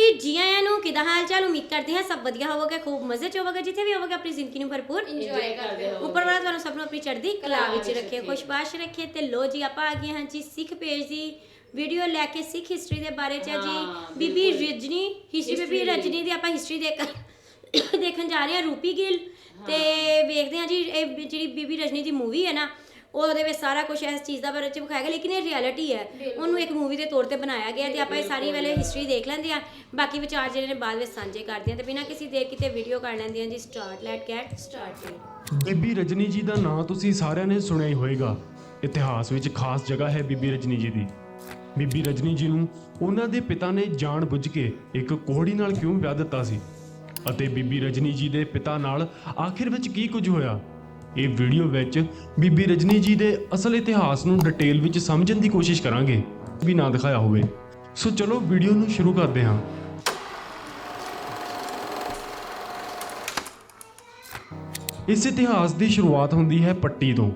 ਜੀ ਜੀ ਆਇਆਂ ਨੂੰ ਕਿਦਾਂ ਹਾਲ ਚਾਲ ਉਮੀਦ ਕਰਦੇ ਹਾਂ ਸਭ ਵਧੀਆ ਹੋਵੋਗੇ ਖੂਬ ਮਜ਼ੇ ਚ ਹੋਵੋਗੇ ਜਿੱਥੇ ਵੀ ਹੋਵੋਗੇ ਆਪਣੀ ਜ਼ਿੰਦਗੀ ਨੂੰ ਭਰਪੂਰ ਇੰਜੋਏ ਕਰਦੇ ਹੋ ਉੱਪਰ ਵਾਲਾ ਤੁਹਾਨੂੰ ਸਭ ਨੂੰ ਆਪਣੀ ਚੜ੍ਹਦੀ ਕਲਾ ਵਿੱਚ ਰੱਖੇ। ਖੁਸ਼ਬਾਸ਼ ਰੱਖੇ ਤੇ ਲੋ ਜੀ ਆਪਾਂ ਆ ਗਏ ਹਾਂ ਜੀ ਸਿੱਖ ਪੇਜ ਦੀ ਵੀਡੀਓ ਲੈ ਕੇ ਸਿੱਖ ਹਿਸਟਰੀ ਦੇ ਬਾਰੇ ਚ ਜੀ ਬੀਬੀ। ਰਜਨੀ ਹਿਸਟਰੀ ਬੀਬੀ। ਰਜਨੀ ਦੀ ਆਪਾਂ ਹਿਸਟਰੀ ਦੇਖ ਦੇਖਣ ਜਾ ਰਹੇ ਹਾਂ ਰੂਪੀ ਗਿੱਲ ਤੇ ਵੇਖਦੇ ਹਾਂ ਜੀ ਇਹ ਜਿਹੜੀ ਬੀਬੀ ਰਜਨੀ ਦੀ ਮੂਵੀ ਹੈ ਨਾ ਉਹਦੇ ਵਿੱਚ ਸਾਰਾ ਕੁਝ ਇਸ ਚੀਜ਼ ਦਾ ਬਾਰੇ ਚ ਵਿਖਾਇਆ ਗਿਆ ਲੇਕਿਨ ਇਹ ਰਿਐਲਿਟੀ ਹੈ। ਉਹਨੂੰ ਇੱਕ ਮੂਵੀ ਦੇ ਤੌਰ ਤੇ ਬਣਾਇਆ ਗਿਆ ਤੇ ਆਪਾਂ ਇਹ ਸਾਰੀ। ਵੇਲੇ ਹਿਸਟਰੀ ਦੇਖ ਲੈਂਦੇ ਆ ਬਾਕੀ ਵਿਚਾਰ ਜਿਹੜੇ ਨੇ ਬਾਅਦ ਵਿੱਚ ਸਾਂਝੇ ਕਰਦੇ ਆ ਤੇ ਬਿਨਾਂ ਕਿਸੇ ਦੇਰ ਕਿਤੇ ਵੀਡੀਓ ਕਰ ਲੈਂਦੇ ਆ ਜੀ। ਸਟਾਰਟ ਲੈਟ ਗੈਟ ਸਟਾਰਟਿੰਗ ਬੀਬੀ ਰਜਨੀ ਜੀ ਦਾ ਨਾਂ ਤੁਸੀਂ ਸਾਰਿਆਂ ਨੇ ਸੁਣਿਆ ਹੀ ਹੋਵੇਗਾ ਇਤਿਹਾਸ ਵਿੱਚ ਖਾਸ ਜਗ੍ਹਾ ਹੈ ਬੀਬੀ ਰਜਨੀ ਜੀ ਦੀ। ਬੀਬੀ ਰਜਨੀ ਜੀ ਨੂੰ ਉਹਨਾਂ ਦੇ ਪਿਤਾ ਨੇ ਜਾਣ ਬੁੱਝ ਕੇ ਇੱਕ ਕੋਹੜੀ ਨਾਲ ਕਿਉਂ ਵਿਆਹ ਦਿੱਤਾ ਸੀ? ਅਤੇ ਬੀਬੀ ਰਜਨੀ ਜੀ ਦੇ ਪਿਤਾ ਨਾਲ ਆਖਿਰ ਵਿੱਚ ਕੀ ਕੁਝ ਹੋਇਆ? ਇਹ ਵੀਡੀਓ ਵਿੱਚ ਬੀਬੀ ਰਜਨੀ ਜੀ ਦੇ ਅਸਲ ਇਤਿਹਾਸ ਨੂੰ ਡਿਟੇਲ ਵਿੱਚ ਸਮਝਣ ਦੀ ਕੋਸ਼ਿਸ਼ ਕਰਾਂਗੇ, ਵੀ ਨਾ ਦਿਖਾਇਆ ਹੋਵੇ। ਸੋ ਚਲੋ ਵੀਡੀਓ ਨੂੰ ਸ਼ੁਰੂ ਕਰਦੇ ਹਾਂ। ਇਸ ਇਤਿਹਾਸ ਦੀ ਸ਼ੁਰੂਆਤ ਹੁੰਦੀ ਹੈ ਪੱਟੀ ਤੋਂ।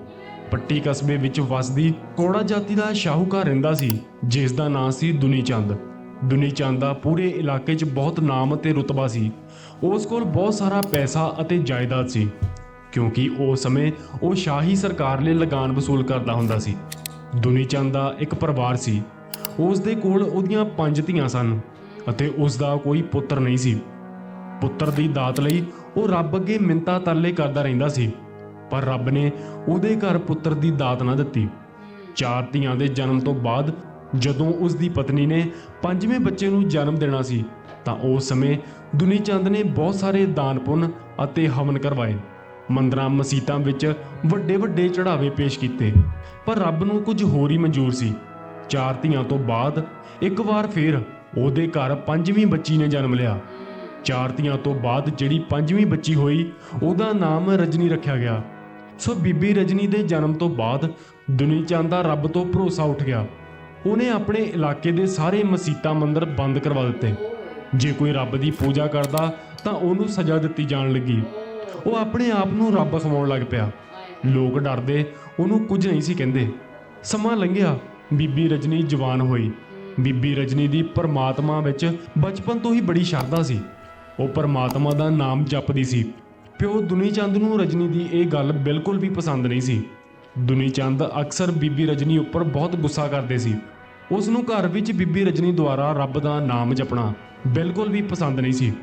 ਪੱਟੀ ਕਸਬੇ ਵਿੱਚ ਵਸਦੀ ਕੋੜਾ ਜਾਤੀ ਦਾ ਸ਼ਾਹੂਕਾਰ ਰਹਿੰਦਾ ਸੀ, ਜਿਸ ਦਾ ਨਾਂ ਸੀ ਦੁਨੀ ਚੰਦ ਦੁਨੀ ਚੰਦ ਦਾ ਪੂਰੇ ਇਲਾਕੇ 'ਚ ਬਹੁਤ ਨਾਮ ਅਤੇ ਰੁਤਬਾ ਸੀ। ਉਸ ਕੋਲ ਬਹੁਤ ਸਾਰਾ ਪੈਸਾ ਅਤੇ ਜਾਇਦਾਦ ਸੀ। ਕਿਉਂਕਿ ਉਸ ਸਮੇਂ ਉਹ ਸ਼ਾਹੀ ਸਰਕਾਰ ਲਈ ਲਗਾਨ ਵਸੂਲ ਕਰਦਾ ਹੁੰਦਾ ਸੀ। ਦੁਨੀ ਚੰਦ ਦਾ ਇੱਕ ਪਰਿਵਾਰ ਸੀ। ਉਸ ਦੇ ਕੋਲ ਉਹਦੀਆਂ ਪੰਜ ਧੀਆਂ ਸਨ ਅਤੇ ਉਸ ਦਾ ਕੋਈ ਪੁੱਤਰ ਨਹੀਂ ਸੀ। ਪੁੱਤਰ ਦੀ ਦਾਤ ਲਈ ਉਹ ਰੱਬ ਅੱਗੇ ਮਿੰਤਾ ਤਰਲੇ ਕਰਦਾ ਰਹਿੰਦਾ ਸੀ, ਪਰ ਰੱਬ ਨੇ ਉਹਦੇ ਘਰ ਪੁੱਤਰ ਦੀ ਦਾਤ ਨਾ ਦਿੱਤੀ। ਚਾਰ ਧੀਆਂ ਦੇ ਜਨਮ ਤੋਂ ਬਾਅਦ ਜਦੋਂ ਉਸ ਦੀ ਪਤਨੀ ਨੇ ਪੰਜਵੇਂ ਬੱਚੇ ਨੂੰ ਜਨਮ ਦੇਣਾ ਸੀ, ਤਾਂ ਉਸ ਸਮੇਂ ਦੁਨੀ ਚੰਦ ਨੇ ਬਹੁਤ ਸਾਰੇ ਦਾਨ ਪੁੰਨ ਅਤੇ ਹਵਨ ਕਰਵਾਏ। ਮੰਦਰਾਂ, ਮਸੀਤਾਂ ਵਿੱਚ ਵੱਡੇ ਵੱਡੇ ਚੜਾਵੇ ਪੇਸ਼ ਕੀਤੇ। ਪਰ ਰੱਬ ਨੂੰ ਕੁਝ ਹੋਰ ਹੀ ਮਨਜ਼ੂਰ ਸੀ। ਚਾਰ ਧੀਆਂ ਤੋਂ ਬਾਅਦ ਇੱਕ ਵਾਰ ਫੇਰ ਉਹਦੇ ਘਰ ਪੰਜਵੀਂ ਬੱਚੀ ਨੇ ਜਨਮ ਲਿਆ। ਚਾਰ ਧੀਆਂ ਤੋਂ ਬਾਅਦ ਜਿਹੜੀ ਪੰਜਵੀਂ ਬੱਚੀ ਹੋਈ, ਉਹਦਾ ਨਾਮ ਰਜਨੀ ਰੱਖਿਆ ਗਿਆ। ਸੋ ਬੀਬੀ ਰਜਨੀ ਦੇ ਜਨਮ ਤੋਂ ਬਾਅਦ ਦੁਨੀ ਚੰਦ ਦਾ ਰੱਬ ਤੋਂ ਭਰੋਸਾ ਉੱਠ ਗਿਆ। ਉਹਨੇ ਆਪਣੇ ਇਲਾਕੇ ਦੇ ਸਾਰੇ ਮਸੀਤਾਂ ਮੰਦਰ ਬੰਦ ਕਰਵਾ ਦਿੱਤੇ। ਜੇ ਕੋਈ ਰੱਬ ਦੀ ਪੂਜਾ ਕਰਦਾ, ਤਾਂ ਉਹਨੂੰ ਸਜ਼ਾ ਦਿੱਤੀ ਜਾਣ ਲੱਗੀ। ਉਹ ਆਪਣੇ ਆਪ ਨੂੰ ਰੱਬ ਖਵਾਉਣ ਲੱਗ ਪਿਆ। ਲੋਕ ਡਰਦੇ, ਉਹਨੂੰ ਕੁਝ ਨਹੀਂ ਸੀ ਕਹਿੰਦੇ। ਸਮਾਂ ਲੰਘਿਆ, ਬੀਬੀ ਰਜਨੀ ਜਵਾਨ ਹੋਈ। ਬੀਬੀ ਰਜਨੀ ਦੀ ਪਰਮਾਤਮਾ ਵਿੱਚ ਬਚਪਨ ਤੋਂ ਹੀ ਬੜੀ ਸ਼ਰਧਾ ਸੀ। ਉਹ ਪਰਮਾਤਮਾ ਦਾ ਨਾਮ ਜਪਦੀ ਸੀ। ਪਿਓ ਦੁਨੀ ਚੰਦ ਨੂੰ ਰਜਨੀ ਦੀ ਇਹ ਗੱਲ ਬਿਲਕੁਲ ਵੀ ਪਸੰਦ ਨਹੀਂ ਸੀ। ਦੁਨੀ ਚੰਦ ਅਕਸਰ ਬੀਬੀ ਰਜਨੀ ਉੱਪਰ ਬਹੁਤ ਗੁੱਸਾ ਕਰਦੇ ਸੀ। ਉਸ ਨੂੰ ਘਰ ਵਿੱਚ ਬੀਬੀ ਰਜਨੀ ਦੁਆਰਾ ਰੱਬ ਦਾ ਨਾਮ ਜਪਣਾ ਬਿਲਕੁਲ ਵੀ ਪਸੰਦ ਨਹੀਂ ਸੀ।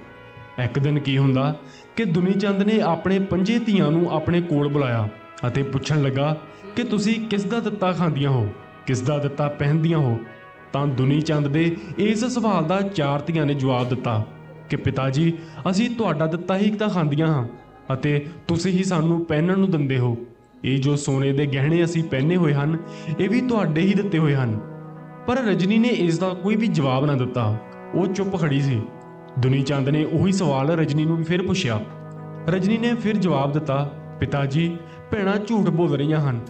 ਇੱਕ ਦਿਨ ਕੀ ਹੁੰਦਾ ਕਿ ਦੁਨੀ ਚੰਦ ਨੇ ਆਪਣੇ ਪੰਜੇ ਧੀਆਂ ਨੂੰ ਆਪਣੇ ਕੋਲ ਬੁਲਾਇਆ ਅਤੇ ਪੁੱਛਣ ਲੱਗਾ ਕਿ ਤੁਸੀਂ ਕਿਸ ਦਾ ਦਿੱਤਾ ਖਾਂਦੀਆਂ ਹੋ, ਕਿਸ ਦਾ ਦਿੱਤਾ ਪਹਿਨਦੀਆਂ ਹੋ? ਤਾਂ ਦੁਨੀ ਚੰਦ ਦੇ ਇਸ ਸਵਾਲ ਦਾ ਚਾਰ ਧੀਆਂ ਨੇ ਜਵਾਬ ਦਿੱਤਾ ਕਿ ਪਿਤਾ ਜੀ ਅਸੀਂ ਤੁਹਾਡਾ ਦਿੱਤਾ ਹੀ ਤਾਂ ਖਾਂਦੀਆਂ ਹਾਂ ਅਤੇ ਤੁਸੀਂ ਹੀ ਸਾਨੂੰ ਪਹਿਨਣ ਨੂੰ ਦਿੰਦੇ ਹੋ। ਇਹ ਜੋ ਸੋਨੇ ਦੇ ਗਹਿਣੇ ਅਸੀਂ ਪਹਿਨੇ ਹੋਏ ਹਨ, ਇਹ ਵੀ ਤੁਹਾਡੇ ਹੀ ਦਿੱਤੇ ਹੋਏ ਹਨ। ਪਰ ਰਜਨੀ ਨੇ ਇਸ ਦਾ ਕੋਈ ਵੀ ਜਵਾਬ ਨਾ ਦਿੱਤਾ। ਉਹ ਚੁੱਪ ਖੜੀ ਸੀ। ਦੁਨੀ ਚੰਦ ਨੇ ਉਹੀ ਸਵਾਲ ਰਜਨੀ ਨੂੰ ਫਿਰ ਪੁੱਛਿਆ। ਰਜਨੀ ਨੇ ਫਿਰ ਜਵਾਬ ਦਿੱਤਾ, ਪਿਤਾ ਜੀ, ਭੈਣਾਂ ਝੂਠ ਬੋਲ ਰਹੀਆਂ ਹਨ।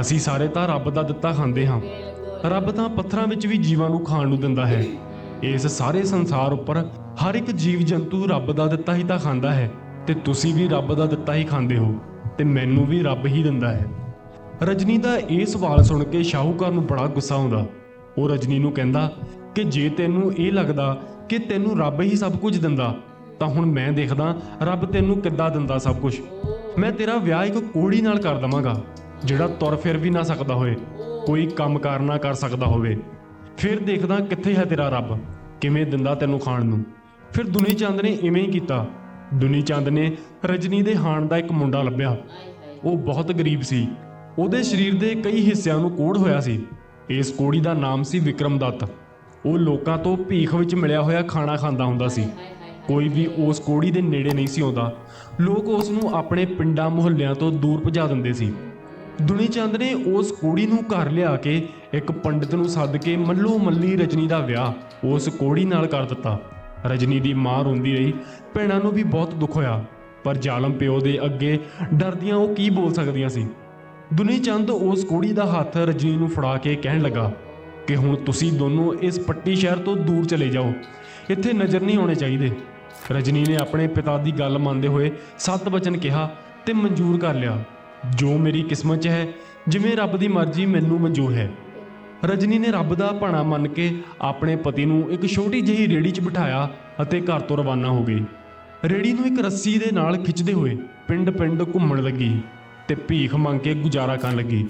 ਅਸੀਂ ਸਾਰੇ ਤਾਂ ਰੱਬ ਦਾ ਦਿੱਤਾ ਖਾਂਦੇ ਹਾਂ। ਰੱਬ ਤਾਂ ਪੱਥਰਾਂ ਵਿੱਚ ਵੀ ਜੀਵਾਂ ਨੂੰ ਖਾਣ ਨੂੰ ਦਿੰਦਾ ਹੈ। ਇਸ ਸਾਰੇ ਸੰਸਾਰ ਉੱਪਰ ਹਰ ਇੱਕ ਜੀਵ ਜੰਤੂ ਰੱਬ ਦਾ ਦਿੱਤਾ ਹੀ ਤਾਂ ਖਾਂਦਾ ਹੈ ਤੇ ਤੁਸੀਂ ਵੀ ਰੱਬ ਦਾ ਦਿੱਤਾ ਹੀ ਖਾਂਦੇ ਹੋ ਤੇ ਮੈਨੂੰ ਵੀ ਰੱਬ ਹੀ ਦਿੰਦਾ ਹੈ। ਰਜਨੀ ਦਾ ਇਹ ਸਵਾਲ ਸੁਣ ਕੇ ਸ਼ਾਹੂਕਾਰ ਨੂੰ ਬੜਾ ਗੁੱਸਾ ਆਉਂਦਾ। ਉਹ ਰਜਨੀ ਨੂੰ ਕਹਿੰਦਾ ਕਿ ਜੇ ਤੈਨੂੰ ਇਹ ਲੱਗਦਾ ਕਿ ਤੈਨੂੰ ਰੱਬ ਹੀ ਸਭ ਕੁਝ ਦਿੰਦਾ, ਤਾਂ ਹੁਣ ਮੈਂ ਦੇਖਦਾ ਰੱਬ ਤੈਨੂੰ ਕਿੱਦਾਂ ਦਿੰਦਾ ਸਭ ਕੁਝ। ਮੈਂ ਤੇਰਾ ਵਿਆਹ ਇੱਕ ਕੋੜੀ ਨਾਲ ਕਰ ਦਵਾਂਗਾ ਜਿਹੜਾ ਤੁਰ ਫਿਰ ਵੀ ਨਾ ਸਕਦਾ ਹੋਵੇ ਕੋਈ ਕੰਮ ਕਾਰ ਨਾ ਕਰ ਸਕਦਾ ਹੋਵੇ। ਫਿਰ ਦੇਖਦਾ ਕਿੱਥੇ ਹੈ ਤੇਰਾ ਰੱਬ, ਕਿਵੇਂ ਦਿੰਦਾ ਤੈਨੂੰ ਖਾਣ ਨੂੰ। ਫਿਰ ਦੁਨੀ ਚੰਦ ਨੇ ਇਵੇਂ ਹੀ ਕੀਤਾ। ਦੁਨੀ ਚੰਦ ਨੇ ਰਜਨੀ ਦੇ ਹਾਣ ਦਾ ਇੱਕ ਮੁੰਡਾ ਲੱਭਿਆ। ਉਹ ਬਹੁਤ ਗਰੀਬ ਸੀ। ਉਹਦੇ ਸਰੀਰ ਦੇ ਕਈ ਹਿੱਸਿਆਂ ਨੂੰ ਕੋੜ ਹੋਇਆ ਸੀ। ਇਸ ਕੋੜੀ ਦਾ ਨਾਮ ਸੀ ਵਿਕਰਮ ਦੱਤ ਉਹ ਲੋਕਾਂ ਤੋਂ ਭੀਖ ਵਿੱਚ ਮਿਲਿਆ ਹੋਇਆ ਖਾਣਾ ਖਾਂਦਾ ਹੁੰਦਾ ਸੀ। ਕੋਈ ਵੀ ਉਸ ਕੋੜੀ ਦੇ ਨੇੜੇ ਨਹੀਂ ਸੀ ਆਉਂਦਾ। ਲੋਕ ਉਸ ਨੂੰ ਆਪਣੇ ਪਿੰਡਾਂ ਮੁਹੱਲਿਆਂ ਤੋਂ ਦੂਰ ਭਜਾ ਦਿੰਦੇ ਸੀ। ਦੁਨੀ ਚੰਦ ਨੇ ਉਸ ਕੋੜੀ ਨੂੰ ਘਰ ਲਿਆ ਕੇ ਇੱਕ ਪੰਡਿਤ ਨੂੰ ਸੱਦ ਕੇ ਮੱਲੋ ਮੱਲੀ ਰਜਨੀ ਦਾ ਵਿਆਹ ਉਸ ਕੋੜੀ ਨਾਲ ਕਰ ਦਿੱਤਾ। ਰਜਨੀ ਦੀ ਮਾਂ ਰੋਂਦੀ ਰਹੀ। ਭੈਣਾਂ ਨੂੰ ਵੀ ਬਹੁਤ ਦੁੱਖ ਹੋਇਆ। ਪਰ ਜ਼ਾਲਮ ਪਿਓ ਦੇ ਅੱਗੇ ਡਰਦੀਆਂ ਉਹ ਕੀ ਬੋਲ ਸਕਦੀਆਂ ਸੀ? ਦੁਨੀ ਚੰਦ ਉਸ ਕੋੜੀ ਦਾ ਹੱਥ ਰਜਨੀ ਨੂੰ ਫੜਾ ਕੇ ਕਹਿਣ ਲੱਗਾ ਕਿ ਹੁਣ ਤੁਸੀਂ ਦੋਨੋਂ ਇਸ ਪੱਟੀ ਸ਼ਹਿਰ ਤੋਂ ਦੂਰ ਚਲੇ ਜਾਓ। ਇੱਥੇ ਨਜ਼ਰ ਨਹੀਂ ਆਉਣੇ ਚਾਹੀਦੇ। ਰਜਨੀ ਨੇ ਆਪਣੇ ਪਿਤਾ ਦੀ ਗੱਲ ਮੰਨਦੇ ਹੋਏ ਸੱਤ ਵਚਨ ਕਿਹਾ ਤੇ ਮਨਜ਼ੂਰ ਕਰ ਲਿਆ। ਜੋ ਮੇਰੀ ਕਿਸਮਤ 'ਚ ਹੈ, ਜਿਵੇਂ ਰੱਬ ਦੀ ਮਰਜ਼ੀ ਮੈਨੂੰ ਮਨਜ਼ੂਰ ਹੈ। ਰਜਨੀ ਨੇ ਰੱਬ ਦਾ ਭਾਣਾ ਮੰਨ ਕੇ ਆਪਣੇ ਪਤੀ ਨੂੰ ਇੱਕ ਛੋਟੀ ਜਿਹੀ ਰੇੜੀ 'ਚ ਬਿਠਾਇਆ ਅਤੇ ਘਰ ਤੋਂ ਰਵਾਨਾ ਹੋ ਗਈ। ਰੇੜੀ ਨੂੰ ਇੱਕ ਰੱਸੀ ਦੇ ਨਾਲ ਖਿੱਚਦੇ ਹੋਏ ਪਿੰਡ-ਪਿੰਡ ਘੁੰਮਣ ਲੱਗੀ ਤੇ ਭੀਖ ਮੰਗ ਕੇ ਗੁਜ਼ਾਰਾ ਕਰਨ ਲੱਗੀ।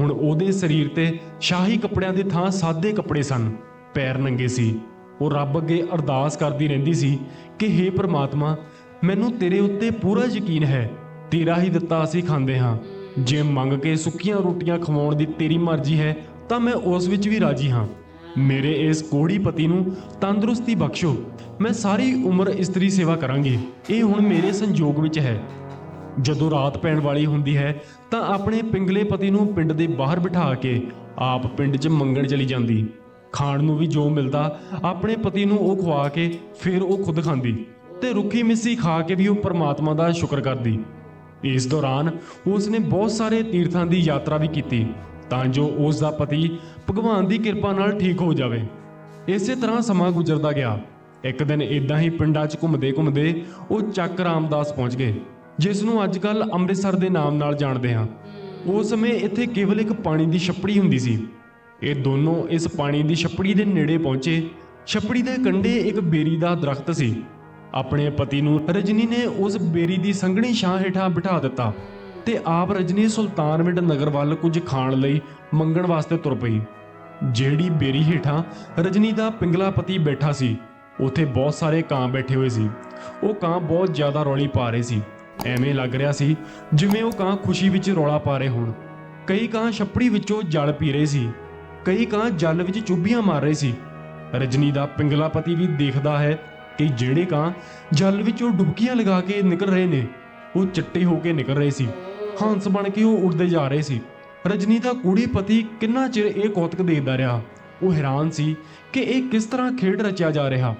ਹੁਣ ਉਹਦੇ ਸਰੀਰ ਤੇ ਸ਼ਾਹੀ ਕੱਪੜਿਆਂ ਦੀ ਥਾਂ ਸਾਦੇ ਕੱਪੜੇ ਸਨ। ਪੈਰ ਨੰਗੇ ਸੀ। ਉਹ ਰੱਬ ਅੱਗੇ ਅਰਦਾਸ ਕਰਦੀ ਰਹਿੰਦੀ ਸੀ ਕਿ हे ਪ੍ਰਮਾਤਮਾ, ਮੈਨੂੰ ਤੇਰੇ ਉੱਤੇ ਪੂਰਾ ਯਕੀਨ ਹੈ। ਤੇਰਾ ਹੀ ਦਿੱਤਾ ਅਸੀਂ ਖਾਂਦੇ ਹਾਂ। ਜੇ ਮੰਗ ਕੇ ਸੁੱਕੀਆਂ ਰੋਟੀਆਂ ਖਵਾਉਣ ਦੀ ਤੇਰੀ ਮਰਜ਼ੀ ਹੈ, ਤਾਂ ਮੈਂ ਉਸ ਵਿੱਚ ਵੀ ਰਾਜੀ ਹਾਂ। ਮੇਰੇ ਇਸ ਕੋੜੀ ਪਤੀ ਨੂੰ ਤੰਦਰੁਸਤੀ ਬਖਸ਼ੋ। ਮੈਂ ਸਾਰੀ ਉਮਰ ਇਸਤਰੀ ਸੇਵਾ ਕਰਾਂਗੀ। ਇਹ ਹੁਣ ਮੇਰੇ ਸੰਯੋਗ ਵਿੱਚ ਹੈ। ਜਦੋਂ ਰਾਤ ਪੈਣ ਵਾਲੀ ਹੁੰਦੀ ਹੈ, ਤਾਂ ਆਪਣੇ ਪਿੰਗਲੇ ਪਤੀ ਨੂੰ ਪਿੰਡ ਦੇ ਬਾਹਰ ਬਿਠਾ ਕੇ ਆਪ ਪਿੰਡ 'ਚ ਮੰਗਣ ਚਲੀ ਜਾਂਦੀ। ਖਾਣ ਨੂੰ ਵੀ ਜੋ ਮਿਲਦਾ, ਆਪਣੇ ਪਤੀ ਨੂੰ ਉਹ ਖਵਾ ਕੇ ਫਿਰ ਉਹ ਖੁਦ ਖਾਂਦੀ ਤੇ ਰੁੱਖੀ ਮਿੱਸੀ ਖਾ ਕੇ ਵੀ ਉਹ ਪਰਮਾਤਮਾ ਦਾ ਸ਼ੁਕਰ ਕਰਦੀ। ਇਸ ਦੌਰਾਨ ਉਸ ਨੇ ਬਹੁਤ ਸਾਰੇ ਤੀਰਥਾਂ ਦੀ ਯਾਤਰਾ ਵੀ ਕੀਤੀ, ਤਾਂ ਜੋ ਉਸ ਦਾ ਪਤੀ ਭਗਵਾਨ ਦੀ ਕਿਰਪਾ ਨਾਲ ਠੀਕ ਹੋ ਜਾਵੇ। ਇਸੇ ਤਰ੍ਹਾਂ ਸਮਾਂ ਗੁਜ਼ਰਦਾ ਗਿਆ। ਇੱਕ ਦਿਨ ਇਦਾਂ ਹੀ ਪਿੰਡਾਂ 'ਚ ਘੁੰਮਦੇ ਘੁੰਮਦੇ ਉਹ ਚੱਕ ਰਾਮਦਾਸ ਪਹੁੰਚ ਗਏ। ਜਿਸ ਨੂੰ ਅੱਜ ਕੱਲ ਅੰਮ੍ਰਿਤਸਰ ਦੇ ਨਾਮ ਨਾਲ ਜਾਣਦੇ ਹਾਂ। ਉਸ ਸਮੇਂ ਇੱਥੇ ਕੇਵਲ ਇੱਕ ਪਾਣੀ ਦੀ ਛੱਪੜੀ ਹੁੰਦੀ ਸੀ। ਇਹ ਦੋਨੋਂ ਇਸ ਪਾਣੀ ਦੀ ਛੱਪੜੀ ਦੇ ਨੇੜੇ ਪਹੁੰਚੇ। ਛੱਪੜੀ ਦੇ ਕੰਢੇ ਇੱਕ ਬੇਰੀ ਦਾ ਦਰਖਤ ਸੀ। ਆਪਣੇ ਪਤੀ ਨੂੰ ਰਜਨੀ ਨੇ ਉਸ ਬੇਰੀ ਦੀ ਸੰਘਣੀ ਛਾਂ ਹੇਠਾਂ ਬਿਠਾ ਦਿੱਤਾ ਤੇ ਆਪ ਰਜਨੀ ਸੁਲਤਾਨਵਿੰਡ ਨਗਰ ਵੱਲ ਕੁਝ ਖਾਣ ਲਈ ਮੰਗਣ ਵਾਸਤੇ ਤੁਰ ਪਈ। ਜਿਹੜੀ ਬੇਰੀ ਹੇਠਾਂ ਰਜਨੀ ਦਾ ਪਿੰਗਲਾ ਪਤੀ ਬੈਠਾ ਸੀ, ਉੱਥੇ ਬਹੁਤ ਸਾਰੇ ਕਾਂ ਬੈਠੇ ਹੋਏ ਸੀ। ਉਹ ਕਾਂ ਬਹੁਤ ਜ਼ਿਆਦਾ ਰੌਲੀ ਪਾ ਰਹੇ ਸੀ। ਐਵੇਂ ਲੱਗ ਰਿਹਾ ਸੀ ਜਿਵੇਂ ਉਹ ਕਾਂ ਖੁਸ਼ੀ ਵਿੱਚ ਰੌਲਾ ਪਾ ਰਹੇ ਹੋਣ। ਕਈ ਕਾਂ ਛੱਪੜੀ ਵਿੱਚੋਂ ਜਲ ਪੀ ਰਹੇ ਸੀ। ਕਈ ਕਾਂ ਜਲ ਵਿੱਚ ਚੁੱਭੀਆਂ ਮਾਰ ਰਹੇ ਸੀ। ਰਜਨੀ ਦਾ ਪਿੰਗਲਾ ਪਤੀ ਵੀ ਦੇਖਦਾ ਹੈ ਕਿ ਜਿਹੜੇ ਕਾਂ ਜਲ ਵਿੱਚੋਂ ਡੁਬਕੀਆਂ ਲਗਾ ਕੇ ਨਿਕਲ ਰਹੇ ਨੇ, ਉਹ ਚਿੱਟੇ ਹੋ ਕੇ ਨਿਕਲ ਰਹੇ ਸੀ। ਹੰਸ ਬਣ ਕੇ ਉਹ ਉੱਡਦੇ ਜਾ ਰਹੇ ਸੀ। ਰਜਨੀ ਦਾ ਕੁੜੀ ਪਤੀ ਕਿੰਨਾ ਚਿਰ ਇਹ ਕੌਤਕ ਦੇਖਦਾ ਰਿਹਾ। ਉਹ ਹੈਰਾਨ ਸੀ ਕਿ ਇਹ ਕਿਸ ਤਰ੍ਹਾਂ ਖੇਡ ਰਚਿਆ ਜਾ ਰਿਹਾ।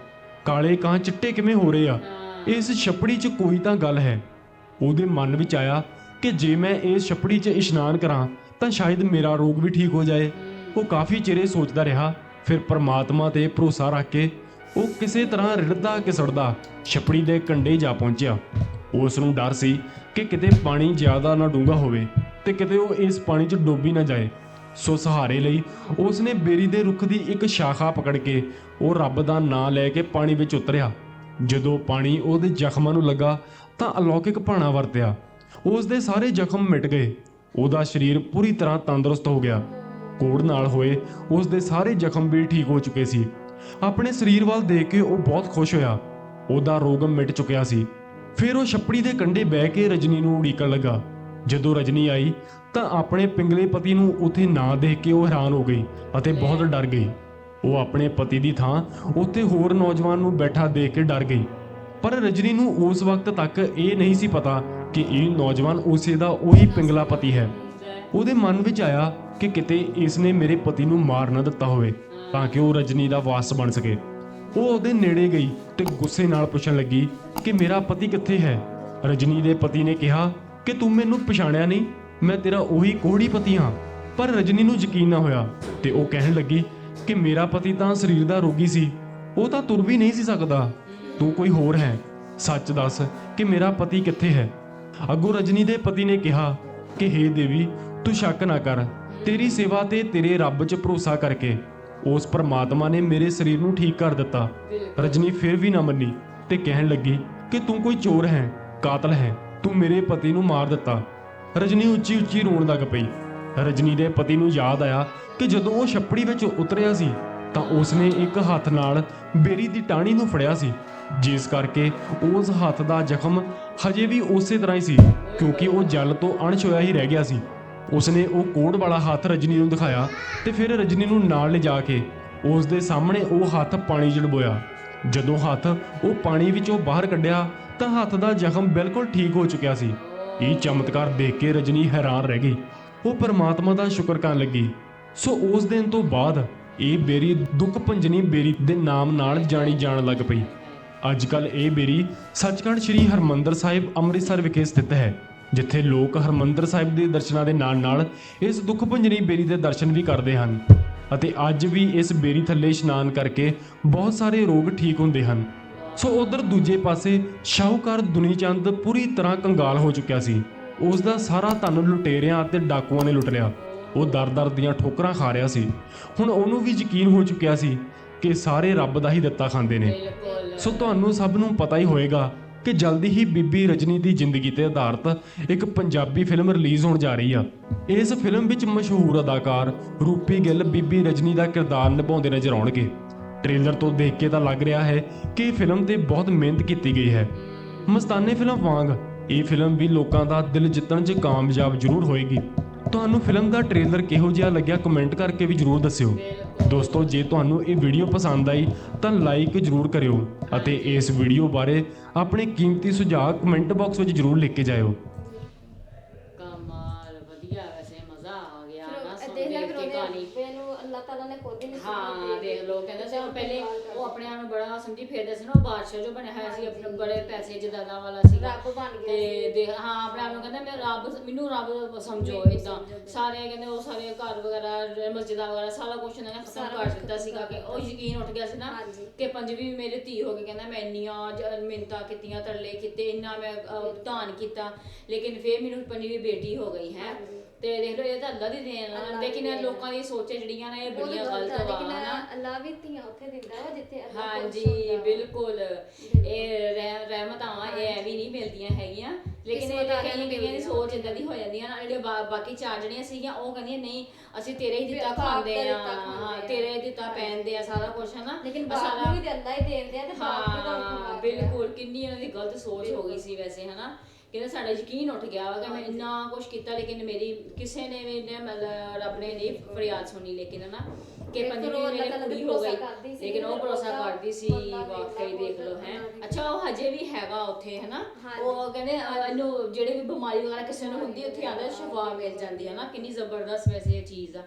ਕਾਲੇ ਕਾਂ ਚਿੱਟੇ ਕਿਵੇਂ ਹੋ ਰਹੇ ਆ? ਇਸ ਛੱਪੜੀ 'ਚ ਕੋਈ ਤਾਂ ਗੱਲ ਹੈ। ਉਹਦੇ ਮਨ ਵਿੱਚ ਆਇਆ ਕਿ ਜੇ ਮੈਂ ਇਸ ਛੱਪੜੀ 'ਚ ਇਸ਼ਨਾਨ ਕਰਾਂ, ਤਾਂ ਸ਼ਾਇਦ ਮੇਰਾ ਰੋਗ ਵੀ ਠੀਕ ਹੋ ਜਾਏ। ਉਹ ਕਾਫੀ ਚਿਰੇ ਸੋਚਦਾ ਰਿਹਾ, ਫਿਰ ਪਰਮਾਤਮਾ ਤੇ ਭਰੋਸਾ ਰੱਖ ਕੇ ਉਹ ਕਿਸੇ ਤਰ੍ਹਾਂ ਰਿੜਦਾ ਕਿਸੜਦਾ ਛੱਪੜੀ ਦੇ ਕੰਢੇ ਜਾ ਪਹੁੰਚਿਆ। ਉਸ ਨੂੰ ਡਰ ਸੀ ਕਿ ਕਿਤੇ ਪਾਣੀ ਜ਼ਿਆਦਾ ਨਾ ਡੂੰਘਾ ਹੋਵੇ ਤੇ ਕਿਤੇ ਉਹ ਇਸ ਪਾਣੀ 'ਚ ਡੁੱਬ ਨਾ ਜਾਏ। ਸੋ ਸਹਾਰੇ ਲਈ ਉਸ ਨੇ ਬੇਰੀ ਦੇ ਰੁੱਖ ਦੀ ਇੱਕ ਸ਼ਾਖਾ ਪਕੜ ਕੇ ਉਹ ਰੱਬ ਦਾ ਨਾਮ ਲੈ ਕੇ ਪਾਣੀ ਵਿੱਚ ਉਤਰਿਆ। ਜਦੋਂ ਪਾਣੀ ਉਹਦੇ ਜ਼ਖਮਾਂ ਨੂੰ ਲੱਗਾ ਤਾਂ ਅਲੌਕਿਕ ਭਾਣਾ ਵਰਤਿਆ। ਉਸ ਦੇ ਸਾਰੇ ਜ਼ਖਮ ਮਿਟ ਗਏ। ਉਹਦਾ ਸਰੀਰ ਪੂਰੀ ਤਰ੍ਹਾਂ ਤੰਦਰੁਸਤ ਹੋ ਗਿਆ। ਕੋੜ ਨਾਲ ਹੋਏ ਉਸ ਦੇ ਸਾਰੇ ਜ਼ਖਮ ਵੀ ਠੀਕ ਹੋ ਚੁੱਕੇ ਸੀ। ਆਪਣੇ ਸਰੀਰ ਵੱਲ ਦੇਖ ਕੇ ਉਹ ਬਹੁਤ ਖੁਸ਼ ਹੋਇਆ। ਉਹਦਾ ਰੋਗ ਮਿਟ ਚੁੱਕਿਆ ਸੀ। ਫਿਰ ਉਹ ਛੱਪੜੀ ਦੇ ਕੰਢੇ ਬਹਿ ਕੇ ਰਜਨੀ ਨੂੰ ਉਡੀਕਣ ਲੱਗਾ। ਜਦੋਂ ਰਜਨੀ ਆਈ, ਤਾਂ ਆਪਣੇ ਪਿੰਗਲੇ ਪਤੀ ਨੂੰ ਉੱਥੇ ਨਾ ਦੇਖ ਕੇ ਉਹ ਹੈਰਾਨ ਹੋ ਗਈ ਅਤੇ ਬਹੁਤ ਡਰ ਗਈ। ਉਹ ਆਪਣੇ ਪਤੀ ਦੀ ਥਾਂ ਉੱਥੇ ਹੋਰ ਨੌਜਵਾਨ ਨੂੰ ਬੈਠਾ ਦੇਖ ਕੇ ਡਰ ਗਈ। ਪਰ ਰਜਨੀ ਨੂੰ ਉਸ ਵਕਤ ਤੱਕ ਇਹ ਨਹੀਂ ਸੀ ਪਤਾ ਕਿ ਇਹ ਨੌਜਵਾਨ ਉਸੇ ਦਾ ਉਹੀ ਪਿੰਗਲਾ ਪਤੀ ਹੈ। ਉਹਦੇ ਮਨ ਵਿੱਚ ਆਇਆ ਕਿ ਕਿਤੇ ਇਸ ਨੇ ਮੇਰੇ ਪਤੀ ਨੂੰ ਮਾਰ ਨਾ ਦਿੱਤਾ ਹੋਵੇ ਤਾਂ ਕਿ ਉਹ ਰਜਨੀ ਦਾ ਵਾਰਸ ਬਣ ਸਕੇ। ਉਹ ਉਹਦੇ ਨੇੜੇ ਗਈ ਤੇ ਗੁੱਸੇ ਨਾਲ ਪੁੱਛਣ ਲੱਗੀ ਕਿ ਮੇਰਾ ਪਤੀ ਕਿੱਥੇ ਹੈ? ਰਜਨੀ ਦੇ ਪਤੀ ਨੇ ਕਿਹਾ ਕਿ ਤੂੰ ਮੈਨੂੰ ਪਛਾਣਿਆ ਨਹੀਂ, ਮੈਂ ਤੇਰਾ ਉਹੀ ਕੋਹੜੀ ਪਤੀ ਹਾਂ। ਪਰ ਰਜਨੀ ਨੂੰ ਯਕੀਨ ਨਾ ਹੋਇਆ ਤੇ ਉਹ ਕਹਿਣ ਲੱਗੀ ਕਿ ਮੇਰਾ ਪਤੀ ਤਾਂ ਸਰੀਰ ਦਾ ਰੋਗੀ ਸੀ, ਉਹ ਤਾਂ ਤੁਰ ਵੀ ਨਹੀਂ ਸੀ ਸਕਦਾ। ਤੂੰ ਕੋਈ ਹੋਰ ਹੈ? ਸੱਚ ਦੱਸ ਕਿ ਮੇਰਾ ਪਤੀ ਕਿੱਥੇ ਹੈ? ਅੱਗੋਂ ਰਜਨੀ ਦੇ ਪਤੀ ਨੇ ਕਿਹਾ ਕਿ, ਹੇ ਦੇਵੀ, ਤੂੰ ਸ਼ੱਕ ਨਾ ਕਰ। ਤੇਰੀ ਸੇਵਾ ਤੇ ਤੇਰੇ ਰੱਬ 'ਚ ਭਰੋਸਾ ਕਰਕੇ ਉਸ ਪਰਮਾਤਮਾ ਨੇ ਮੇਰੇ ਸਰੀਰ ਨੂੰ ਠੀਕ ਕਰ ਦਿੱਤਾ। ਰਜਨੀ ਫਿਰ ਵੀ ਨਾ ਮੰਨੀ ਤੇ ਕਹਿਣ ਲੱਗੀ ਕਿ ਤੂੰ ਕੋਈ ਚੋਰ ਹੈ, ਕਾਤਲ ਹੈ? ਤੂੰ ਮੇਰੇ ਪਤੀ ਨੂੰ ਮਾਰ ਦਿੱਤਾ। ਰਜਨੀ ਉੱਚੀ ਉੱਚੀ ਰੋਣ ਲੱਗ ਪਈ। ਰਜਨੀ ਦੇ ਪਤੀ ਨੂੰ ਯਾਦ ਆਇਆ ਕਿ ਜਦੋਂ ਉਹ ਛੱਪੜੀ ਵਿੱਚ ਉਤਰਿਆ ਸੀ ਤਾਂ ਉਸਨੇ ਇੱਕ ਹੱਥ ਨਾਲ ਬੇਰੀ ਦੀ ਟਾਹਣੀ ਨੂੰ ਫੜਿਆ ਸੀ, ਜਿਸ ਕਰਕੇ ਉਸ ਹੱਥ ਦਾ ਜ਼ਖਮ ਹਜੇ ਵੀ ਉਸੇ ਤਰ੍ਹਾਂ ਹੀ ਸੀ, ਕਿਉਂਕਿ ਉਹ ਜਲ ਤੋਂ ਅਣਛੋਇਆ ਹੀ ਰਹਿ ਗਿਆ ਸੀ। ਉਸਨੇ ਉਹ ਕੋੜ ਵਾਲਾ ਹੱਥ ਰਜਨੀ ਨੂੰ ਦਿਖਾਇਆ ਤੇ ਫਿਰ ਰਜਨੀ ਨੂੰ ਨਾਲ ਲਿਜਾ ਕੇ ਉਸ ਦੇ ਸਾਹਮਣੇ ਉਹ ਹੱਥ ਪਾਣੀ 'ਚ ਡੁਬੋਇਆ। ਜਦੋਂ ਹੱਥ ਉਹ ਪਾਣੀ ਵਿੱਚੋਂ ਬਾਹਰ ਕੱਢਿਆ, ਤਾਂ ਹੱਥ ਦਾ ਜ਼ਖਮ ਬਿਲਕੁਲ ਠੀਕ ਹੋ ਚੁੱਕਿਆ ਸੀ। ਇਹ ਚਮਤਕਾਰ ਦੇਖ ਕੇ ਰਜਨੀ ਹੈਰਾਨ ਰਹਿ ਗਈ। ਉਹ ਪਰਮਾਤਮਾ ਦਾ ਸ਼ੁਕਰ ਕਰਨ ਲੱਗੀ। ਸੋ ਉਸ ਦਿਨ ਤੋਂ ਬਾਅਦ ਇਹ ਬੇਰੀ ਦੁੱਖ ਭੰਜਨੀ ਬੇਰੀ ਦੇ ਨਾਮ ਨਾਲ ਜਾਣੀ ਜਾਣ ਲੱਗ ਪਈ। ਅੱਜ ਕੱਲ ਇਹ ਬੇਰੀ ਸੱਚਖੰਡ ਸ੍ਰੀ ਹਰਮੰਦਰ ਸਾਹਿਬ ਅੰਮ੍ਰਿਤਸਰ ਵਿਖੇ ਸਥਿਤ ਹੈ, ਜਿੱਥੇ ਲੋਕ ਹਰਮੰਦਰ ਸਾਹਿਬ ਦੇ ਦਰਸ਼ਨਾਂ ਦੇ ਨਾਲ ਨਾਲ ਇਸ ਦੁੱਖ ਭੰਜਨੀ ਬੇਰੀ ਦੇ ਦਰਸ਼ਨ ਵੀ ਕਰਦੇ ਹਨ ਅਤੇ ਅੱਜ ਵੀ ਇਸ ਬੇਰੀ ਥੱਲੇ ਇਸ਼ਨਾਨ ਕਰਕੇ ਬਹੁਤ ਸਾਰੇ ਰੋਗ ਠੀਕ ਹੁੰਦੇ ਹਨ। ਸੋ ਉਧਰ ਦੂਜੇ ਪਾਸੇ ਸ਼ਾਹੂਕਾਰ ਦੁਨੀਚੰਦ ਪੂਰੀ ਤਰ੍ਹਾਂ ਕੰਗਾਲ ਹੋ ਚੁੱਕਿਆ ਸੀ। ਉਸ ਦਾ ਸਾਰਾ ਧਨ ਲੁਟੇਰਿਆਂ ਅਤੇ ਡਾਕੂਆਂ ਨੇ ਲੁੱਟ ਲਿਆ। ਉਹ ਦਰ-ਦਰ ਦੀਆਂ ਠੋਕਰਾਂ ਖਾ ਰਿਹਾ ਸੀ। ਹੁਣ ਉਹਨੂੰ ਵੀ ਯਕੀਨ ਹੋ ਚੁੱਕਿਆ ਸੀ ਕਿ ਸਾਰੇ ਰੱਬ ਦਾ ਹੀ ਦਿੱਤਾ ਖਾਂਦੇ ਨੇ। ਸੋ ਤੁਹਾਨੂੰ ਸਭ ਨੂੰ ਪਤਾ ਹੀ ਹੋਏਗਾ ਕਿ ਜਲਦੀ ਹੀ ਬੀਬੀ ਰਜਨੀ ਦੀ ਜ਼ਿੰਦਗੀ ਤੇ ਆਧਾਰਿਤ ਇੱਕ ਪੰਜਾਬੀ ਫਿਲਮ ਰਿਲੀਜ਼ ਹੋਣ ਜਾ ਰਹੀ ਆ। ਇਸ ਫਿਲਮ ਵਿੱਚ ਮਸ਼ਹੂਰ ਅਦਾਕਾਰ ਰੂਪੀ ਗਿੱਲ, ਬੀਬੀ ਰਜਨੀ ਦਾ ਕਿਰਦਾਰ ਨਿਭਾਉਂਦੇ ਨਜ਼ਰ ਆਉਣਗੇ। ਟ੍ਰੇਲਰ ਤੋਂ ਦੇਖ ਕੇ ਤਾਂ ਲੱਗ ਰਿਹਾ ਹੈ ਕਿ ਫਿਲਮ ਤੇ ਬਹੁਤ ਮਿਹਨਤ ਕੀਤੀ ਗਈ ਹੈ। ਮਸਤਾਨੇ ਫਿਲਮ ਵਾਂਗ ਇਹ ਫਿਲਮ ਵੀ ਲੋਕਾਂ ਦਾ ਦਿਲ ਜਿੱਤਣ 'ਚ ਕਾਮਯਾਬ ਜ਼ਰੂਰ ਹੋਏਗੀ। ਤੁਹਾਨੂੰ ਫਿਲਮ ਦਾ ਟ੍ਰੇਲਰ ਕਿਹੋ ਜਿਹਾ ਲੱਗਿਆ ਕਮੈਂਟ ਕਰਕੇ ਵੀ ਜ਼ਰੂਰ ਦੱਸਿਓ। ਦੋਸਤੋ ਜੇ ਤੁਹਾਨੂੰ ਇਹ ਵੀਡੀਓ ਪਸੰਦ ਆਈ ਤਾਂ ਲਾਈਕ ਜ਼ਰੂਰ ਕਰਿਓ ਅਤੇ ਇਸ ਵੀਡੀਓ ਬਾਰੇ ਆਪਣੇ ਕੀਮਤੀ ਸੁਝਾਅ ਕਮੈਂਟ ਬਾਕਸ ਵਿੱਚ ਜ਼ਰੂਰ ਲਿਖ ਕੇ ਜਾਇਓ। ਕਮਾਲ ਵਧੀਆ ਵੈਸੇ ਮਜ਼ਾ ਆ ਗਿਆ। ਨਾ ਸੁਣ ਦੇਖ ਕੇ ਕਹਾਣੀ। ਉਹਦੇ ਨੂੰ ਅੱਲਾਹ ਤਾਲਾ ਨੇ ਖੁਦ ਹੀ ਨਸੀਬ ਹਾਂ। ਦੇਖ ਲੋ ਕਹਿੰਦਾ ਸੀ ਪਹਿਲੇ ਆਪਣੇ ਆਪ ਨੂੰ ਬੜਾ ਸਮਝੀ ਫੇਰਦਾ ਸੀ ਨਾ ਉਹ ਬਾਦਸ਼ਾਹ ਜੋ ਬਣਿਆ ਹੋਇਆ ਸੀ ਆਪਣੇ ਬੜੇ ਪੈਸੇ ਜਦਾਦਾਂ ਵਾਲਾ ਸੀ ਰੱਬ ਬਣ ਗਿਆ ਤੇ ਦੇਖ ਹਾਂ ਆਪਣੇ ਆਪ ਨੂੰ ਕਹਿੰਦਾ ਮੈਂ ਰੱਬ ਮੈਨੂੰ ਰੱਬ ਸਮਝੋ ਇਦਾਂ ਸਾਰੇ ਕਹਿੰਦੇ ਉਹ ਸਾਰੇ ਘਰ ਵਗੈਰਾ ਮਸਜਿਦਾਂ ਵਗੈਰਾ ਸਾਰਾ ਕੁਝ ਉਹਨਾਂ ਨੇ ਖਤਮ ਕਰ ਦਿੱਤਾ ਸੀਗਾ ਕਿ ਉਹ ਯਕੀਨ ਉੱਠ ਗਿਆ ਸੀ ਨਾ ਹਾਂਜੀ। ਕਿ ਪੰਜਵੀਂ ਮੇਰੇ ਧੀ ਹੋ ਕੇ ਕਹਿੰਦਾ ਮੈਂ ਇੰਨੀਆਂ ਜ- ਮਿੰਨਤਾਂ ਕੀਤੀਆਂ ਤਰਲੇ ਕੀਤੇ ਇੰਨਾ ਮੈਂ ਅਹ, ਦਾਨ ਕੀਤਾ। ਲੇਕਿਨ ਫੇਰ ਮੈਨੂੰ ਪੰਜਵੀਂ ਬੇਟੀ ਹੋ ਗਈ ਹੈ। ਤੇ ਦੇਖ ਲਓ ਇਹ ਤਾਂ ਅੱਲਾ ਦੀ ਦੇਣ ਆ। ਅੱਲਾ ਦੀ ਲੇਕਿਨ ਦੇਣ ਆ। ਲੋਕਾਂ ਦੀ ਸੋਚਾਂ ਜਿਹੜੀਆਂ ਨੇ ਇਹ ਬਹੁਤ ਬੜੀਆਂ ਗਲਤ ਗਲਤ ਲੇਕਿਨ ਅੱਲਾਹ ਵੀ ਧੀਆਂ ਉੱਥੇ ਦਿੰਦਾ ਵਾ ਜਿੱਥੇ ਅੱਲਾਹ ਖੁਦ ਹਾਂਜੀ ਸੁਣਦਾ ਵਾ। ਬਿਲਕੁਲ। ਇਹ ਰਹਿ- ਰਹਿਮਤਾਂ ਇਹ ਐਵੇਂ ਨਹੀਂ ਮਿਲਦੀਆਂ ਹੈਗੀਆਂ। ਲੇਕਿਨ ਇਹ ਕਿਸਮਤ ਕਈਆਂ ਨੂੰ ਕਈਆਂ ਦੀ ਮਿਲਦੀਆਂ। ਸੋਚ ਇਦਾਂ ਦੀ ਹੋ ਜਾਂਦੀ ਆ ਨਾ ਜਿਹੜੇ ਬਾ- ਬਾਕੀ ਚਾਰ ਜਣੀਆਂ ਸੀਗੀਆਂ ਉਹ ਕਹਿੰਦੀਆਂ ਨਹੀਂ ਅਸੀਂ ਤੇਰੇ ਹੀ ਦਿੱਤਾ ਖਾਂਦੇ ਆ। ਦਿੱਤਾ ਖਾਂਦੇ ਹਾਂ ਆ। ਤੇਰੇ ਹੀ ਦਿੱਤਾ ਪਹਿਨਦੇ ਆ ਸਾਰਾ ਕੁਝ ਹਨਾ? ਲੇਕਿਨ ਆਹ ਬਾਪ ਨੂੰ ਵੀ ਤੇ ਹੀ ਦੇਂਦੇ ਆ ਤੇ ਬਾਪ ਵੀ ਤੁਹਾਨੂੰ ਹਾਂ ਬਿਲਕੁਲ ਕਿੰਨੀ ਇਹਨਾਂ ਦੀ ਗਲਤ ਸੋਚ ਹੋ ਗਈ ਸੀ ਵੈਸੇ ਹਨਾ? ਕਹਿੰਦੇ ਸਾਡਾ ਯਕੀਨ ਉੱਠ ਗਿਆ ਵਾ ਕਿ ਮੈਂ ਇੰਨਾ ਕੁਝ ਕੀਤਾ ਲੇਕਿਨ ਮੇਰੀ ਕਿਸੇ ਨੇ ਵੀ ਨੇ ਮਤਲਬ ਰੱਬ ਨੇ ਨਹੀਂ ਫਰਿਆਦ ਸੁਣੀ ਲੇਕਿਨ ਹਨਾ ਕਿ ਪੰਜਵੀਂ ਮੇਰੀ ਤੇ ਹੋ ਗਈ ਕਰਦੀ ਸੀ, ਲੇਕਿਨ ਉਹ ਭਰੋਸਾ ਕਰਦੀ ਸੀ ਬੰਦਾ ਦੇਖ ਲਾ, ਵਾਕਈ ਦੇਖ ਲਓ ਹੈ। ਅੱਛਾ ਉਹ ਹਜੇ ਵੀ ਹੈਗਾ ਉੱਥੇ ਹਨਾ? ਹਾਂਜੀ। ਉਹ ਕਹਿੰਦੇ ਇਹਨੂੰ ਜਿਹੜੇ ਵੀ ਬਿਮਾਰੀ ਵਗੈਰਾ ਕਿਸੇ ਨੂੰ ਹੁੰਦੀ ਉੱਥੇ ਆਂਦਾ ਸ਼ਿਫਾ ਮਿਲ ਜਾਂਦੀ ਹੈ ਨਾ ਕਿੰਨੀ ਜ਼ਬਰਦਸਤ ਵੈਸੇ ਇਹ ਚੀਜ਼ ਆ।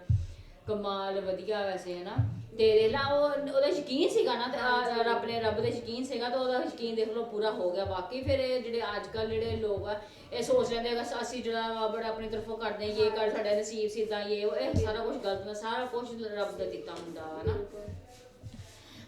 ਕਮਾਲ ਵਧੀਆ ਵੈਸੇ ਹੈ ਨਾ ਤੇ ਦੇਖ ਲਾ ਉਹ ਉਹਦਾ ਯਕੀਨ ਸੀਗਾ ਨਾ ਤੇ ਆ- ਰੱਬ ਨੇ ਰੱਬ ਦੇ ਯਕੀਨ ਸੀਗਾ ਤਾਂ ਉਹਦਾ ਯਕੀਨ ਦੇਖ ਲਓ ਪੂਰਾ ਹੋ ਗਿਆ। ਬਾਕੀ ਫਿਰ ਇਹ ਜਿਹੜੇ ਅੱਜ ਕੱਲ ਜਿਹੜੇ ਲੋਕ ਆ ਇਹ ਸੋਚ ਲੈਂਦੇ ਆ ਕਿ ਅਸੀਂ ਜਿਹੜਾ ਵਾ ਬੜਾ ਆਪਣੀ ਤਰਫੋਂ ਕਰਦੇ ਹਾਂ ਇਹ ਕਰ ਸਾਡਾ ਨਸੀਬ ਸਿੱਧਾ ਇਹ ਉਹ, ਇਹ ਸਾਰਾ ਕੁਝ ਗਲਤ ਨਾ ਸਾਰਾ ਕੁਝ ਰੱਬ ਦਾ ਦਿੱਤਾ ਹੁੰਦਾ ਵਾ ਨਾ।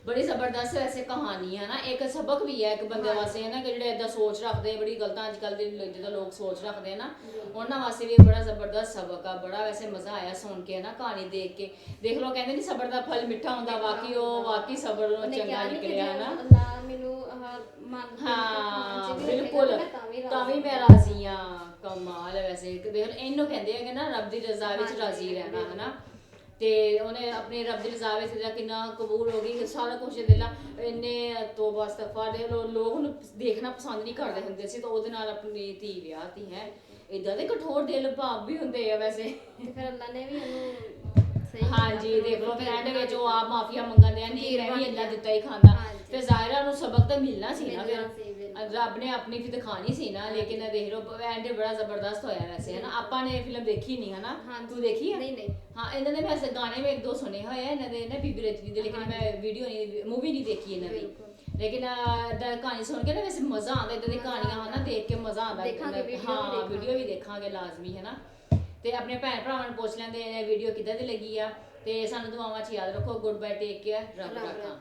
ਬੜੀ ਜ਼ਬਰਦਸਤ ਵੈਸੇ ਕਹਾਣੀ ਹੈ ਨਾ ਇੱਕ ਸਬਕ ਵੀ ਹੈ ਇੱਕ ਬੰਦੇ ਵਾਸਤੇ ਹੈ ਨਾ ਕਿ ਜਿਹੜੇ ਇਦਾਂ ਸੋਚ ਰੱਖਦੇ ਆ, ਬੜੀ ਗਲਤਾਂ ਅੱਜ ਕੱਲ ਦੇ ਜਿੱਦਾਂ ਲੋਕ ਸੋਚ ਰੱਖਦੇ ਆ ਨਾ ਉਹਨਾਂ ਵਾਸਤੇ ਵੀ ਬੜਾ ਜ਼ਬਰਦਸਤ ਸਬਕ ਆ ਬੜਾ ਵੈਸੇ ਮਜ਼ਾ ਆਇਆ ਸੁਣ ਕੇ ਨਾ ਕਹਾਣੀ ਦੇਖ ਕੇ। ਦੇਖ ਲਓ ਕਹਿੰਦੇ ਨਹੀਂ ਸਬਰ ਦਾ ਫਲ ਮਿੱਠਾ ਹੁੰਦਾ ਬਾਕੀ ਉਹ ਵਾਕਈ ਸਬਰ ਨੂੰ ਚੰਗਾ ਨੀ ਕਿ ਨਿਕਲਿਆ ਹੈ ਨਾ। ਮੈਨੂੰ ਹਾਂ ਬਿਲਕੁਲ। ਤਾਂ ਵੀ ਮੈਂ ਹਾਂ। ਰਾਜ਼ੀ ਆ ਕਮਾਲ ਹੈ ਵੈਸੇ। ਕਿ ਦੇਖ ਇਹਨੂੰ ਕਹਿੰਦੇ ਹੈਗੇ ਨਾ ਰੱਬ ਦੀ ਰਜ਼ਾ ਵਿੱਚ ਰਾਜ਼ੀ ਰਹਿਣਾ ਬਿਲਕੁਲ। ਹਨਾ ਤੇ ਉਹਨੇ ਆਪਣੇ ਰੱਬ ਦੀ ਰਜ਼ਾ ਵਿੱਚ ਜਿਹੜਾ ਕਿੰਨਾ ਕਬੂਲ ਹੋ ਗਈ ਸਾਰਾ ਕੁਝ ਦੇ ਲਾ ਇੰਨੇ ਤੋਬਾ ਅਸਤਗਫਾਰ ਦੇ ਲੋ- ਲੋਕ ਉਹਨੂੰ ਦੇਖਣਾ ਪਸੰਦ ਨਹੀਂ ਕਰਦੇ ਹੁੰਦੇ ਸੀ ਤਾਂ ਉਹਦੇ ਨਾਲ ਆਪਣੀ ਧੀ ਵਿਆਹਤੀ ਹੈ ਇਦਾਂ ਦੇ ਕਠੋਰ ਦਿਲ ਭਾਵ ਵੀ ਹੁੰਦੇ ਆ ਵੈਸੇ ਤੇ ਫਿਰ ਅੱਲਾਹ ਨੇ ਵੀ ਉਹਨੂੰ ਸਹੀ ਹਾਂਜੀ ਕੀਤਾ, ਦੇਖ ਫਿਰ ਫਿਰ ਐਂਡ ਵਿੱਚ ਉਹ। ਆਪ ਮਾਫੀਆ ਮੰਗਦੇ ਆ ਨਹੀਂ ਮੈਂ ਵੀ ਗਿਆ। ਦਿੱਤਾ ਹੀ ਖਾਂਦਾ ਹਾਂਜੀ। ਫਿਰ ਜ਼ਾਹਿਰਾ ਨੂੰ ਸਬਕ ਤਾਂ ਮਿਲਣਾ ਸੀ ਨਾ ਮਿਲਣਾ ਸੀ, ਫਿਰ। ਰੱਬ ਨੇ ਆਪਣੀ ਵੀ ਦਿਖਾਣੀ ਸੀ ਨਾ ਲੇਕਿਨ ਇਹ ਦੇਖ ਲਓ ਐਂਡ ਬੜਾ ਜ਼ਬਰਦਸਤ ਹੋਇਆ ਵੈਸੇ ਹੈ ਨਾ ਆਪਾਂ ਨੇ ਫਿਲਮ ਦੇਖੀ ਨਹੀਂ ਹੈ ਨਾ। ਤੂੰ ਦੇਖੀ ਹੈ ਨਹੀਂ ਨਹੀਂ। ਹਾਂ ਇਹਨਾਂ ਦੇ ਵੈਸੇ ਗਾਣੇ ਵੀ ਇੱਕ ਦੋ ਸੁਣੇ ਹੋਏ ਆ ਇਹਨਾਂ ਦੇ ਨਾ ਬੀਬੀ ਰਜਨੀ ਦੇ ਲੇਕਿਨ ਮੈਂ ਵੀਡੀਓ ਨਹੀਂ ਮੂਵੀ ਨਹੀਂ ਦੇਖੀ ਇਹਨਾਂ ਦੀ। ਲੇਕਿਨ ਇਦਾਂ ਕਹਾਣੀ ਸੁਣ ਕੇ ਨਾ ਵੈਸੇ ਮਜ਼ਾ ਆਉਂਦਾ ਇਦਾਂ ਦੀ ਕਹਾਣੀਆਂ ਹਨ ਨਾ ਦੇਖ ਕੇ ਮਜ਼ਾ ਆਉਂਦਾ। ਦੇਖਾਂਗੇ, ਹਾਂ। ਵੀਡੀਓ ਵੀ ਦੇਖਾਂਗੇ। ਲਾਜ਼ਮੀ ਹੈ ਨਾ ਤੇ ਆਪਣੇ ਭੈਣ ਭਰਾਵਾਂ ਨੂੰ ਪੁੱਛ ਲੈਂਦੇ ਇਹ ਵੀਡੀਓ ਕਿੱਦਾਂ ਦੀ ਲੱਗੀ ਆ? ਤੇ ਸਾਨੂੰ ਦੁਆਵਾਂ 'ਚ ਯਾਦ ਰੱਖੋ ਗੁੱਡ ਬਾਏ ਟੇਕ ਕੇਅਰ ਰੱਬ ਰੱਖਾ